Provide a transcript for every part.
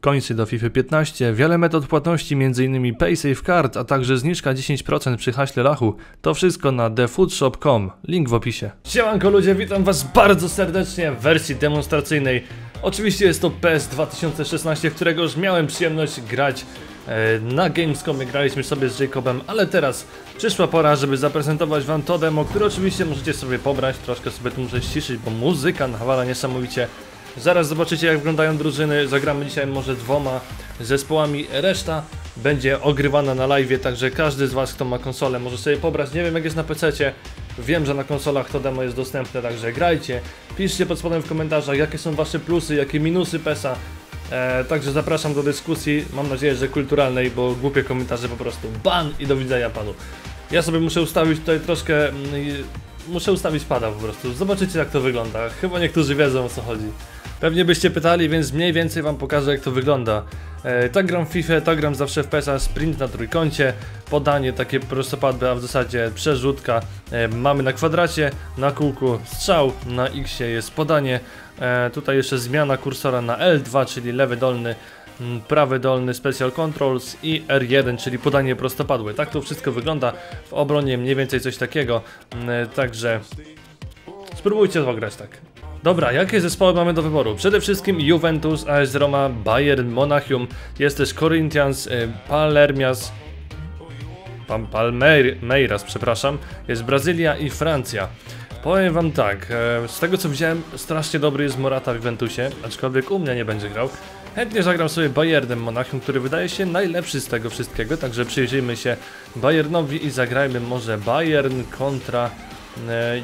Końcy do FIFA 15, wiele metod płatności m.in. PaySafeCard, a także zniżka 10% przy haśle Lachu. To wszystko na thefoodshop.com, link w opisie. Siemanko ludzie, witam was bardzo serdecznie w wersji demonstracyjnej. Oczywiście jest to PS 2016, w którego już miałem przyjemność grać e, na Gamescomie, graliśmy sobie z Jacobem, ale teraz przyszła pora, żeby zaprezentować wam to demo, które oczywiście możecie sobie pobrać, troszkę sobie tu muszę ściszyć, bo muzyka nawala niesamowicie. Zaraz zobaczycie jak wyglądają drużyny, zagramy dzisiaj może dwoma zespołami, reszta będzie ogrywana na live, także każdy z was kto ma konsolę może sobie pobrać, nie wiem jak jest na PC, wiem, że na konsolach to demo jest dostępne, także grajcie, piszcie pod spodem w komentarzach jakie są wasze plusy, jakie minusy PESA, e, także zapraszam do dyskusji, mam nadzieję, że kulturalnej, bo głupie komentarze po prostu ban i do widzenia panu. Ja sobie muszę ustawić tutaj troszkę, mm, muszę ustawić pada po prostu, zobaczycie jak to wygląda, chyba niektórzy wiedzą o co chodzi. Pewnie byście pytali, więc mniej więcej wam pokażę jak to wygląda. E, tak gram w FIFA, tak gram zawsze w PESA, sprint na trójkącie, podanie takie prostopadłe, a w zasadzie przerzutka. E, mamy na kwadracie, na kółku strzał, na X jest podanie. E, tutaj jeszcze zmiana kursora na L2, czyli lewy dolny, prawy dolny Special Controls i R1, czyli podanie prostopadłe. Tak to wszystko wygląda w obronie, mniej więcej coś takiego. E, także spróbujcie to grać tak. Dobra, jakie zespoły mamy do wyboru? Przede wszystkim Juventus, AS Roma, Bayern, Monachium, jest też Corinthians, y, Palermias, Palmeiras, przepraszam, jest Brazylia i Francja. Powiem wam tak, e, z tego co widziałem, strasznie dobry jest Morata w Juventusie, aczkolwiek u mnie nie będzie grał. Chętnie zagram sobie Bayernem Monachium, który wydaje się najlepszy z tego wszystkiego, także przyjrzyjmy się Bayernowi i zagrajmy może Bayern kontra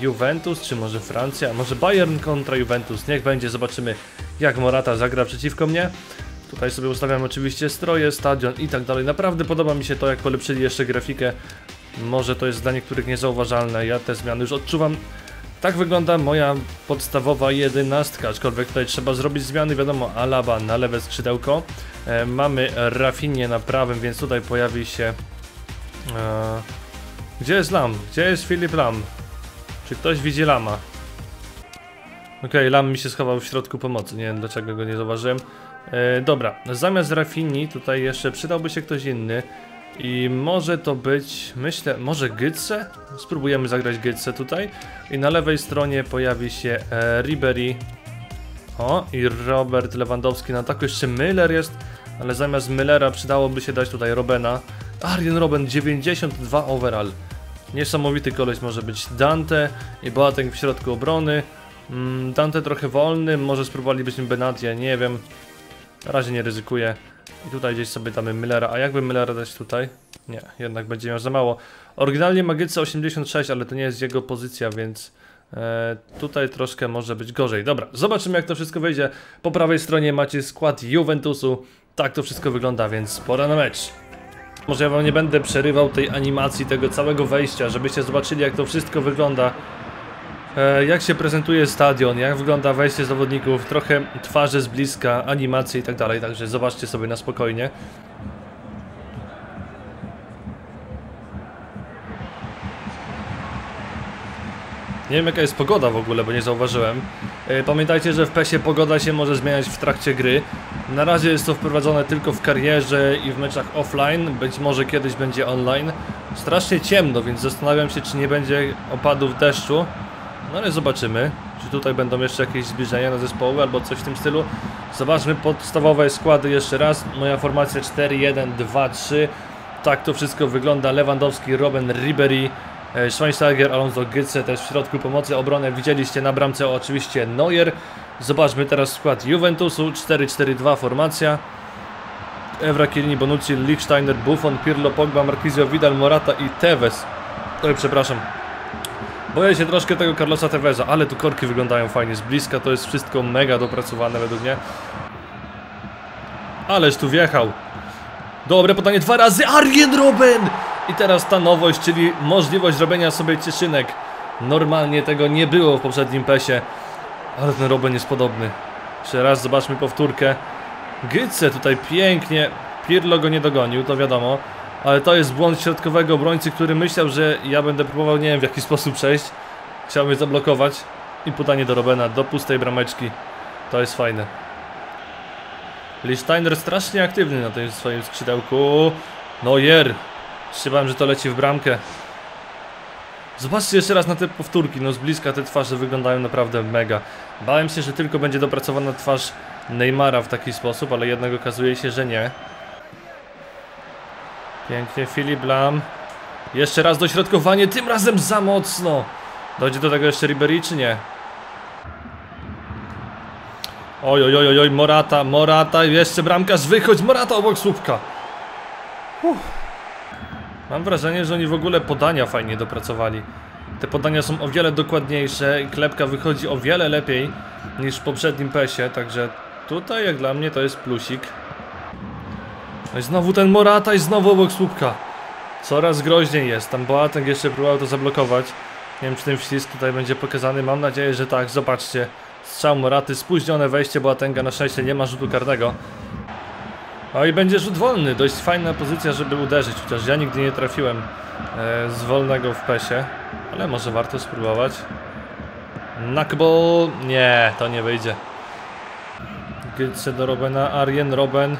Juventus, czy może Francja, może Bayern kontra Juventus, niech będzie, zobaczymy jak Morata zagra przeciwko mnie. Tutaj sobie ustawiam oczywiście stroje, stadion i tak dalej. Naprawdę podoba mi się to, jak polepszyli jeszcze grafikę. Może to jest dla niektórych niezauważalne, ja te zmiany już odczuwam. Tak wygląda moja podstawowa jedenastka, aczkolwiek tutaj trzeba zrobić zmiany, wiadomo, Alaba na lewe skrzydełko. E, mamy Rafinie na prawym, więc tutaj pojawi się... E, gdzie jest Lam? Gdzie jest Filip Lam? Czy ktoś widzi lama? Okej, okay, lam mi się schował w środku pomocy, nie wiem dlaczego go nie zauważyłem. E, dobra, zamiast Rafini tutaj jeszcze przydałby się ktoś inny. I może to być, myślę, może Gytse? Spróbujemy zagrać Gytse tutaj. I na lewej stronie pojawi się e, Ribery. O, i Robert Lewandowski na ataku. Jeszcze Miller jest, ale zamiast Millera przydałoby się dać tutaj Robena. Arjen Robben, 92 overall. Niesamowity koleś może być Dante i Boateng w środku obrony. Mm, Dante trochę wolny, może spróbowalibyśmy Benatia, nie wiem. Na razie nie ryzykuję. I tutaj gdzieś sobie damy Millera. A jakby Millera dać tutaj? Nie, jednak będzie miał za mało. Oryginalnie Magica 86, ale to nie jest jego pozycja, więc e, tutaj troszkę może być gorzej. Dobra, zobaczymy jak to wszystko wyjdzie. Po prawej stronie macie skład Juventusu. Tak to wszystko wygląda, więc pora na mecz. Może ja wam nie będę przerywał tej animacji, tego całego wejścia, żebyście zobaczyli jak to wszystko wygląda. E, jak się prezentuje stadion, jak wygląda wejście zawodników, trochę twarze z bliska, animacje i tak dalej, także zobaczcie sobie na spokojnie. Nie wiem jaka jest pogoda w ogóle, bo nie zauważyłem. E, pamiętajcie, że w PESie pogoda się może zmieniać w trakcie gry. Na razie jest to wprowadzone tylko w karierze i w meczach offline, być może kiedyś będzie online. Strasznie ciemno, więc zastanawiam się, czy nie będzie opadów deszczu. No ale zobaczymy, czy tutaj będą jeszcze jakieś zbliżenia na zespoły albo coś w tym stylu. Zobaczmy podstawowe składy jeszcze raz. Moja formacja 4-1-2-3. Tak to wszystko wygląda. Lewandowski, Robben, Ribery, Schweinsteiger, Alonso Gytze też w środku pomocy obrony widzieliście na bramce oczywiście Neuer. Zobaczmy teraz skład Juventusu, 4-4-2 formacja. Evra, Kirini, Bonucci, Lichsteiner, Buffon, Pirlo, Pogba, Marquizio, Vidal, Morata i Tevez. Oj, przepraszam. Boję się troszkę tego Carlosa Teveza, ale tu korki wyglądają fajnie z bliska, to jest wszystko mega dopracowane według mnie. Ależ tu wjechał. Dobre podanie dwa razy, Arjen Robben! I teraz ta nowość, czyli możliwość robienia sobie cieszynek. Normalnie tego nie było w poprzednim PESie. Ale ten Robben jest podobny. Jeszcze raz zobaczmy powtórkę. Gytze tutaj pięknie. Pirlo go nie dogonił, to wiadomo. Ale to jest błąd środkowego obrońcy, który myślał, że ja będę próbował, nie wiem w jaki sposób przejść. Chciał mnie zablokować. I podanie do Robena, do pustej brameczki. To jest fajne. Lichsteiner strasznie aktywny na tym swoim skrzydełku. Neuer. Szybałem, że to leci w bramkę. Zobaczcie jeszcze raz na te powtórki, no z bliska te twarze wyglądają naprawdę mega. Bałem się, że tylko będzie dopracowana twarz Neymara w taki sposób, ale jednak okazuje się, że nie. Pięknie, Filip Lam. Jeszcze raz dośrodkowanie, tym razem za mocno. Dojdzie do tego jeszcze Ribery, czy nie? Oj, oj, oj, oj, Morata, Morata, jeszcze bramkarz, wychodź, Morata obok słupka. Uff. Mam wrażenie, że oni w ogóle podania fajnie dopracowali. Te podania są o wiele dokładniejsze i klepka wychodzi o wiele lepiej niż w poprzednim PESie, także tutaj jak dla mnie to jest plusik. No i znowu ten Morata i znowu obok słupka. Coraz groźniej jest, tam Boateng jeszcze próbował to zablokować. Nie wiem czy ten wścisk tutaj będzie pokazany, mam nadzieję, że tak, zobaczcie. Strzał Moraty, spóźnione wejście Boatenga, na szczęście nie ma rzutu karnego. O i będzie rzut wolny, dość fajna pozycja, żeby uderzyć, chociaż ja nigdy nie trafiłem e, z wolnego w pesie, ale może warto spróbować. Nakbo, nie, to nie wyjdzie. Gytse do Robena, Arjen, Roben.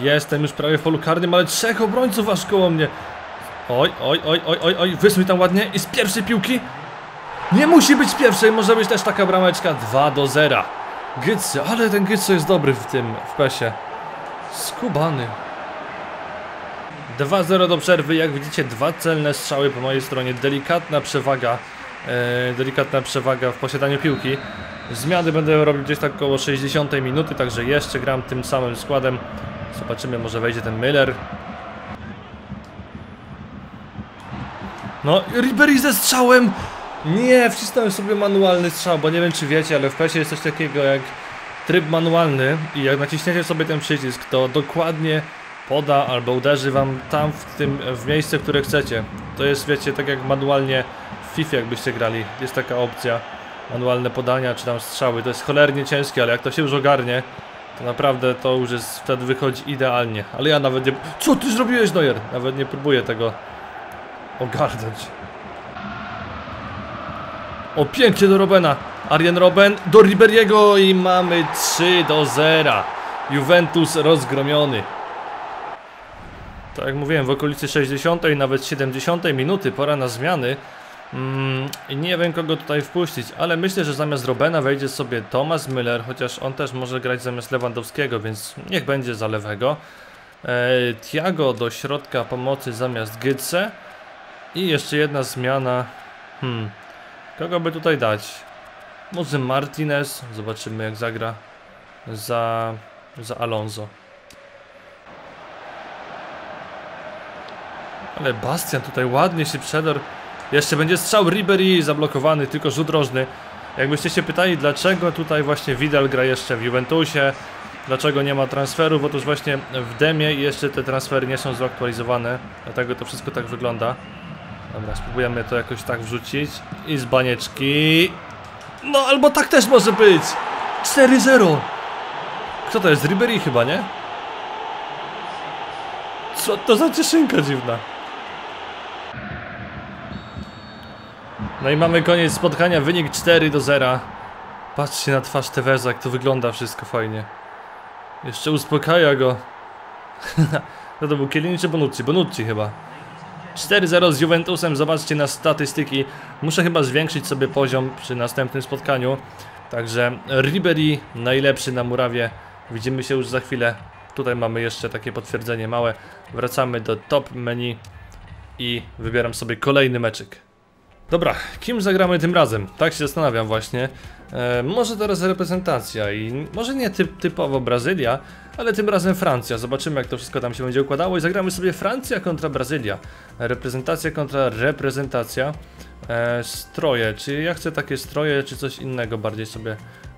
Jestem już prawie w polu karnym, ale trzech obrońców aż koło mnie. Oj, oj, oj, oj, oj, oj, wysłuj tam ładnie i z pierwszej piłki. Nie musi być pierwszej, może być też taka brameczka 2 do 0. Gytse, ale ten Gytse jest dobry w tym, w pesie. Skubany. 2-0 do przerwy, jak widzicie dwa celne strzały po mojej stronie, delikatna przewaga, e, delikatna przewaga w posiadaniu piłki. Zmiany będę robił gdzieś tak około 60 minuty, także jeszcze gram tym samym składem. Zobaczymy, może wejdzie ten Miller. No, Ribery ze strzałem! Nie, wcisnąłem sobie manualny strzał, bo nie wiem czy wiecie, ale w PESie jest coś takiego jak tryb manualny i jak naciśniecie sobie ten przycisk, to dokładnie poda albo uderzy wam tam w tym w miejsce, które chcecie. To jest wiecie tak jak manualnie w FIFA jakbyście grali. Jest taka opcja manualne podania czy tam strzały. To jest cholernie ciężkie, ale jak to się już ogarnie, to naprawdę to już jest wtedy wychodzi idealnie. Ale ja nawet nie... Co ty zrobiłeś Neuer? Nawet nie próbuję tego ogarnąć. O pięknie do Robena. Arjen Robben do Riberiego i mamy 3 do 0. Juventus rozgromiony. Tak jak mówiłem, w okolicy 60 nawet 70 minuty pora na zmiany. Mm, I nie wiem kogo tutaj wpuścić, ale myślę, że zamiast Robena wejdzie sobie Thomas Müller, chociaż on też może grać zamiast Lewandowskiego, więc niech będzie za lewego. E, Tiago do środka pomocy zamiast Gytse. I jeszcze jedna zmiana. Hmm. Kogo by tutaj dać? Może Martinez. Zobaczymy jak zagra za, za Alonso. Ale Bastian tutaj ładnie się przedarł. Jeszcze będzie strzał Ribery zablokowany, tylko rzut rożny. Jakbyście się pytali, dlaczego tutaj właśnie Vidal gra jeszcze w Juventusie, dlaczego nie ma transferów, otóż właśnie w demie jeszcze te transfery nie są zaktualizowane, dlatego to wszystko tak wygląda. Dobra, spróbujemy to jakoś tak wrzucić. I z banieczki. No, albo tak też może być. 4-0. Kto to jest? Ribery chyba, nie? Co to za cieszynka dziwna. No i mamy koniec spotkania, wynik 4 do 0. Patrzcie na twarz Teveza, jak to wygląda wszystko fajnie. Jeszcze uspokaja go. no to był Kielini czy Bonucci? Bonucci chyba. 4-0 z Juventusem, zobaczcie na statystyki. Muszę chyba zwiększyć sobie poziom przy następnym spotkaniu. Także Ribery najlepszy na murawie. Widzimy się już za chwilę. Tutaj mamy jeszcze takie potwierdzenie małe. Wracamy do top menu i wybieram sobie kolejny meczyk. Dobra, kim zagramy tym razem? Tak się zastanawiam właśnie. E, może teraz reprezentacja i może nie typ, typowo Brazylia, ale tym razem Francja. Zobaczymy jak to wszystko tam się będzie układało i zagramy sobie Francja kontra Brazylia. Reprezentacja kontra reprezentacja. E, stroje, czy ja chcę takie stroje, czy coś innego bardziej sobie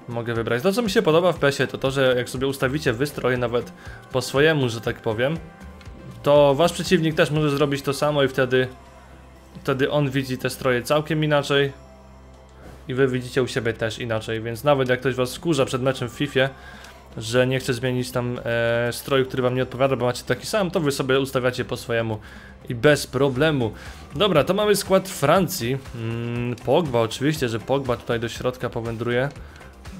mogę wybrać. To co mi się podoba w PESie to to, że jak sobie ustawicie wystroje nawet po swojemu, że tak powiem, to wasz przeciwnik też może zrobić to samo i wtedy wtedy on widzi te stroje całkiem inaczej i wy widzicie u siebie też inaczej, więc nawet jak ktoś was skurza przed meczem w FIFA, że nie chce zmienić tam e, stroju, który wam nie odpowiada, bo macie taki sam, to wy sobie ustawiacie po swojemu i bez problemu. Dobra, to mamy skład Francji. Mm, Pogba, oczywiście, że Pogba tutaj do środka powędruje.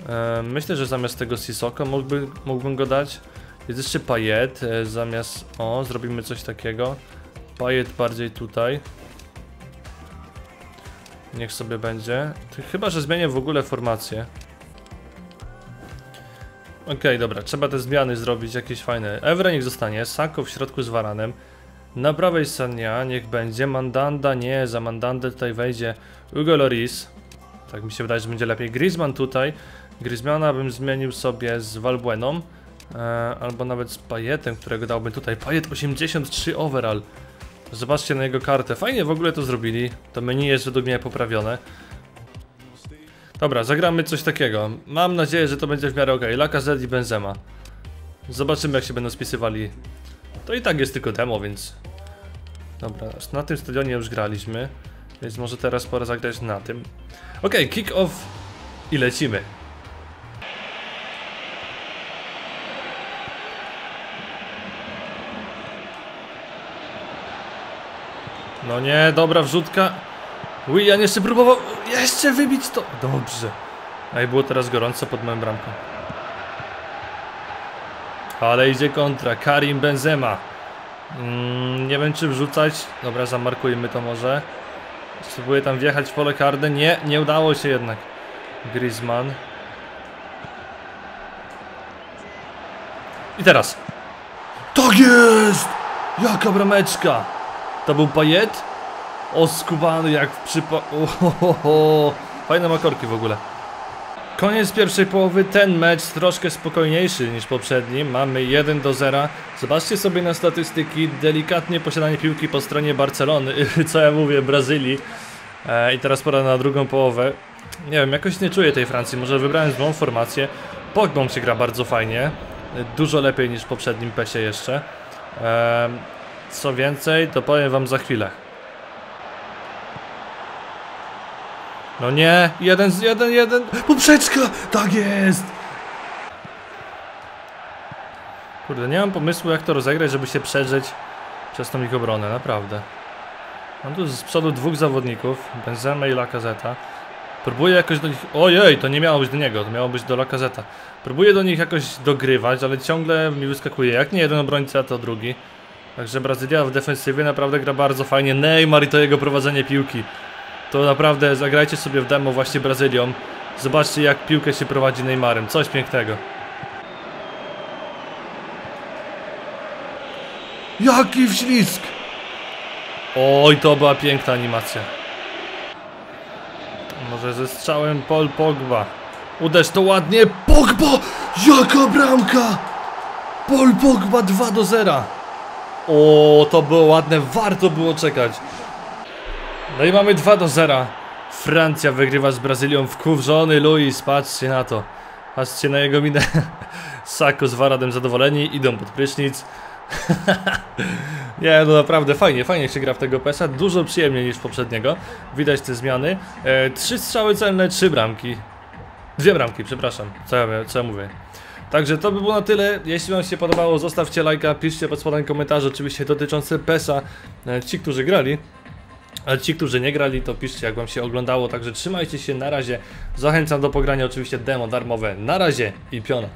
E, myślę, że zamiast tego Sisoko mógłby, mógłbym go dać. Jest jeszcze Payet, e, zamiast... O, zrobimy coś takiego. Payet bardziej tutaj. Niech sobie będzie. Chyba, że zmienię w ogóle formację. Okej, dobra, trzeba te zmiany zrobić jakieś fajne. Evra niech zostanie, Sako w środku z Varanem. Na prawej Sania niech będzie, Mandanda nie, za Mandandę tutaj wejdzie Hugo Loris. Tak mi się wydaje, że będzie lepiej. Griezmann tutaj. Griezmana bym zmienił sobie z Valbueną. E, albo nawet z Payetem, którego dałbym tutaj. Payet 83 overall. Zobaczcie na jego kartę. Fajnie w ogóle to zrobili. To menu jest według mnie poprawione. Dobra, zagramy coś takiego. Mam nadzieję, że to będzie w miarę ok. Lacazette i Benzema. Zobaczymy jak się będą spisywali. To i tak jest tylko demo, więc... Dobra, na tym stadionie już graliśmy. Więc może teraz pora zagrać na tym. Ok, kick off i lecimy. No nie, dobra wrzutka. Willian jeszcze próbował jeszcze wybić to. Dobrze. A i było teraz gorąco pod moją bramką. Ale idzie kontra. Karim Benzema. Mm, nie wiem czy wrzucać. Dobra, zamarkujmy to może. Spróbuję tam wjechać w pole karne. Nie, nie udało się jednak. Griezmann. I teraz. Tak jest! Jaka brameczka! To był Payet? Oskubany jak w przypa... Ohohoho. Fajne makorki w ogóle. Koniec pierwszej połowy, ten mecz troszkę spokojniejszy niż poprzedni. Mamy 1 do 0. Zobaczcie sobie na statystyki. Delikatnie posiadanie piłki po stronie Barcelony, co ja mówię, Brazylii. E, I teraz pora na drugą połowę. Nie wiem, jakoś nie czuję tej Francji. Może wybrałem złą formację. Pogbą się gra bardzo fajnie. Dużo lepiej niż w poprzednim PESie jeszcze. E, co więcej, to powiem wam za chwilę. No nie, jeden z jeden, jeden. Poprzeczka! Tak jest! Kurde, nie mam pomysłu jak to rozegrać, żeby się przedrzeć przez tą ich obronę, naprawdę. Mam tu z przodu dwóch zawodników, Benzema i Lacazeta. Próbuję jakoś do nich... Ojej, to nie miało być do niego, to miało być do Lacazeta. Próbuję do nich jakoś dogrywać, ale ciągle mi wyskakuje. Jak nie jeden obrońca, to drugi. Także Brazylia w defensywie naprawdę gra bardzo fajnie. Neymar i to jego prowadzenie piłki. To naprawdę zagrajcie sobie w demo właśnie Brazylią. Zobaczcie jak piłkę się prowadzi Neymarem. Coś pięknego. Jaki wślizg! Oj, to była piękna animacja. Może ze strzałem Paul Pogba. Uderz to ładnie. Pogba! Jaka bramka! Paul Pogba 2 do 0. O, to było ładne. Warto było czekać. No i mamy 2 do 0. Francja wygrywa z Brazylią wkurzony Luis, patrzcie na to. Patrzcie na jego minę. Sako z Waradem zadowoleni, idą pod prysznic. Nie, no naprawdę fajnie, fajnie się gra w tego PESa, dużo przyjemniej niż poprzedniego. Widać te zmiany. E, trzy strzały celne, trzy bramki. Dwie bramki, przepraszam, co ja, co ja mówię. Także to by było na tyle. Jeśli Wam się podobało, zostawcie lajka, piszcie pod spodem komentarze, oczywiście dotyczące PESa. E, ci, którzy grali. A ci, którzy nie grali, to piszcie jak wam się oglądało, także trzymajcie się, na razie. Zachęcam do pogrania oczywiście demo darmowe. Na razie i piona.